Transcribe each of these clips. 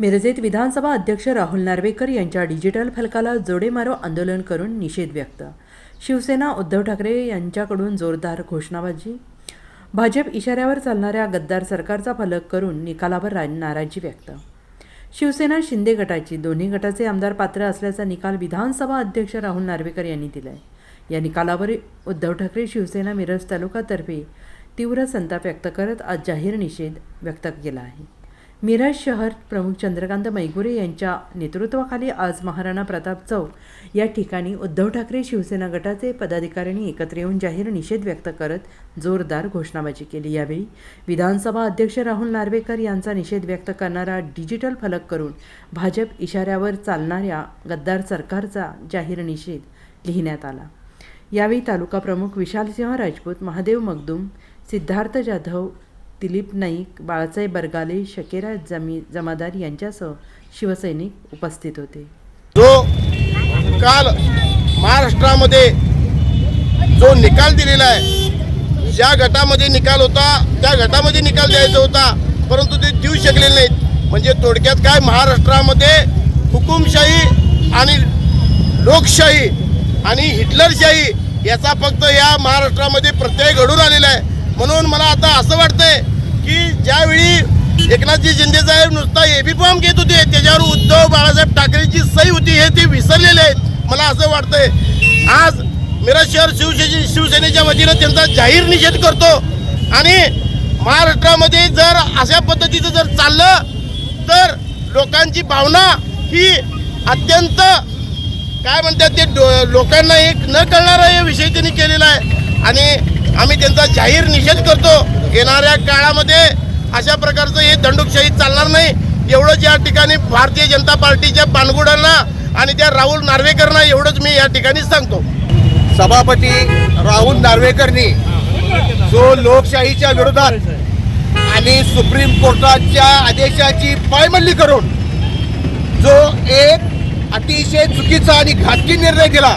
मिरजेत विधानसभा अध्यक्ष राहुल नार्वेकर यांच्या डिजिटल फलकाला जोडेमारो आंदोलन करून निषेध व्यक्त. शिवसेना उद्धव ठाकरे यांच्याकडून जोरदार घोषणाबाजी. भाजप इशाऱ्यावर चालणाऱ्या गद्दार सरकारचा फलक करून निकालावर नाराजी व्यक्त. शिवसेना शिंदे गटाची दोन्ही गटाचे आमदार पात्र असल्याचा निकाल विधानसभा अध्यक्ष राहुल नार्वेकर यांनी दिलाय. या निकालावर उद्धव ठाकरे शिवसेना मिरज तालुकातर्फे तीव्र संताप व्यक्त करत आज जाहीर निषेध व्यक्त केला आहे. मिरज शहर प्रमुख चंद्रकांत मैगुरे यांच्या नेतृत्वाखाली आज महाराणा प्रताप चौक या ठिकाणी उद्धव ठाकरे शिवसेना गटाचे पदाधिकाऱ्यांनी एकत्र येऊन जाहीर निषेध व्यक्त करत जोरदार घोषणाबाजी केली. यावेळी विधानसभा अध्यक्ष राहुल नार्वेकर यांचा निषेध व्यक्त करणारा डिजिटल फलक करून भाजप इशाऱ्यावर चालणाऱ्या गद्दार सरकारचा जाहीर निषेध लिहिण्यात आला. यावेळी तालुका प्रमुख विशालसिंह राजपूत महादेव मगदूम सिद्धार्थ जाधव दिलीप नाईक बाळासाहेब बरगाले शकेरा जमी जमादार यांच्यासह शिवसैनिक उपस्थित होते. जो काल महाराष्ट्रामध्ये जो निकाल दिलेला आहे ज्या गटामध्ये निकाल होता त्या गटामध्ये निकाल द्यायचा होता परंतु ते देऊ शकलेले नाहीत. म्हणजे थोडक्यात काय महाराष्ट्रामध्ये हुकुमशाही आणि लोकशाही आणि हिटलरशाही याचा फक्त या महाराष्ट्रामध्ये प्रत्यय घडून आलेला आहे. म्हणून मला आता असं वाटतंय की ज्यावेळी एकनाथजी शिंदे साहेब नुसता एबी फॉर्म घेत होते त्याच्यावर उद्धव बाळासाहेब ठाकरेंची सही होती हे ते विसरलेले आहेत. मला असं वाटतंय. आज मिरज शहर शिवसे शिवसेनेच्या वतीनं त्यांचा जाहीर निषेध करतो. आणि महाराष्ट्रामध्ये जर अशा पद्धतीचं जर चाललं तर लोकांची भावना ही अत्यंत काय म्हणतात ते डो- लोकांना एक न कळणारा हे विषय त्यांनी केलेला आहे. आणि आम्ही त्यांचा जाहीर निषेध करतो. येणाऱ्या काळामध्ये अशा प्रकारचं हे दंडुकशाही चालणार नाही. एवढंच या ठिकाणी भारतीय जनता पार्टीच्या पानगुडांना आणि त्या राहुल नार्वेकरना एवढंच मी या ठिकाणी सांगतो. सभापती राहुल नार्वेकरनी जो लोकशाहीच्या विरोधात आणि सुप्रीम कोर्टाच्या आदेशाची पायमल्ली करून जो एक अतिशय चुकीचा आणि घातकी निर्णय केला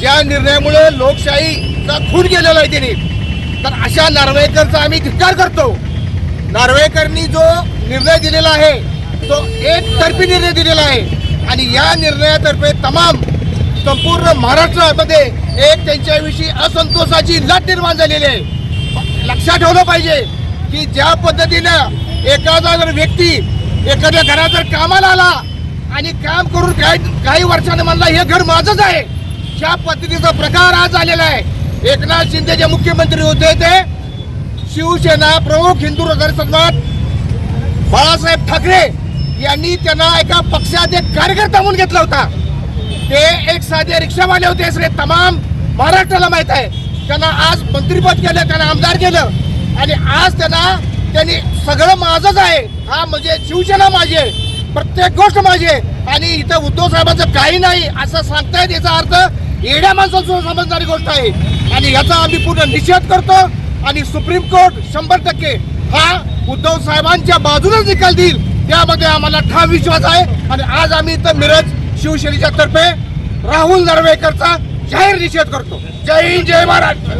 ज्या निर्णयामुळे लोकशाहीचा खून गेलेला आहे त्यांनी तर अशा नार्वेकरचा आम्ही धिक्कार करतो. नार्वेकरनी जो निर्णय दिलेला आहे तो एकतर्फी निर्णय दिलेला आहे. आणि या निर्णयातर्फे तमाम संपूर्ण महाराष्ट्रामध्ये एक त्यांच्याविषयी असंतोषाची लट निर्माण झालेली आहे. लक्षात ठेवलं पाहिजे की ज्या पद्धतीनं एखादा जर व्यक्ती एखाद्या घरात जर कामाला आला आणि काम करून काही काही वर्षाने म्हणला हे घर माझंच आहे. ज्या पद्धतीचा प्रकार आज आलेला आहे एकनाथ शिंदे जे मुख्यमंत्री होते ते शिवसेना प्रमुख हिंदू हृदय संघात बाळासाहेब ठाकरे यांनी त्यांना एका पक्षात एक कार्यकर्ता म्हणून घेतला होता. ते एक साधे रिक्षावाले होते सगळे तमाम महाराष्ट्राला माहीत आहे. त्यांना आज मंत्रीपद केलं त्यांना आमदार केलं आणि आज त्यांना त्यांनी सगळं माझंच आहे. हा म्हणजे शिवसेना माझी आहे. प्रत्येक गोष्ट माझी आहे. आणि इथं उद्धव साहेबांचं काही नाही असं सांगतायत याचा अर्थ येड्या माणसाला समजणारी गोष्ट आहे. आणि याचा आम्ही पूर्ण निषेध करतो आणि सुप्रीम कोर्ट शंभर टक्के हा उद्धव साहेबांच्या बाजूनच निकाल देईल. त्यामध्ये आम्हाला ठाम विश्वास आहे. आणि आज आम्ही इथं मिरज शिवसेनेच्या तर्फे राहुल नरवेकरचा जाहीर निषेध करतो. जय हिंद जय Maharashtra.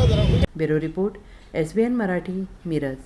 Bureau report S B N Marathi Miraj.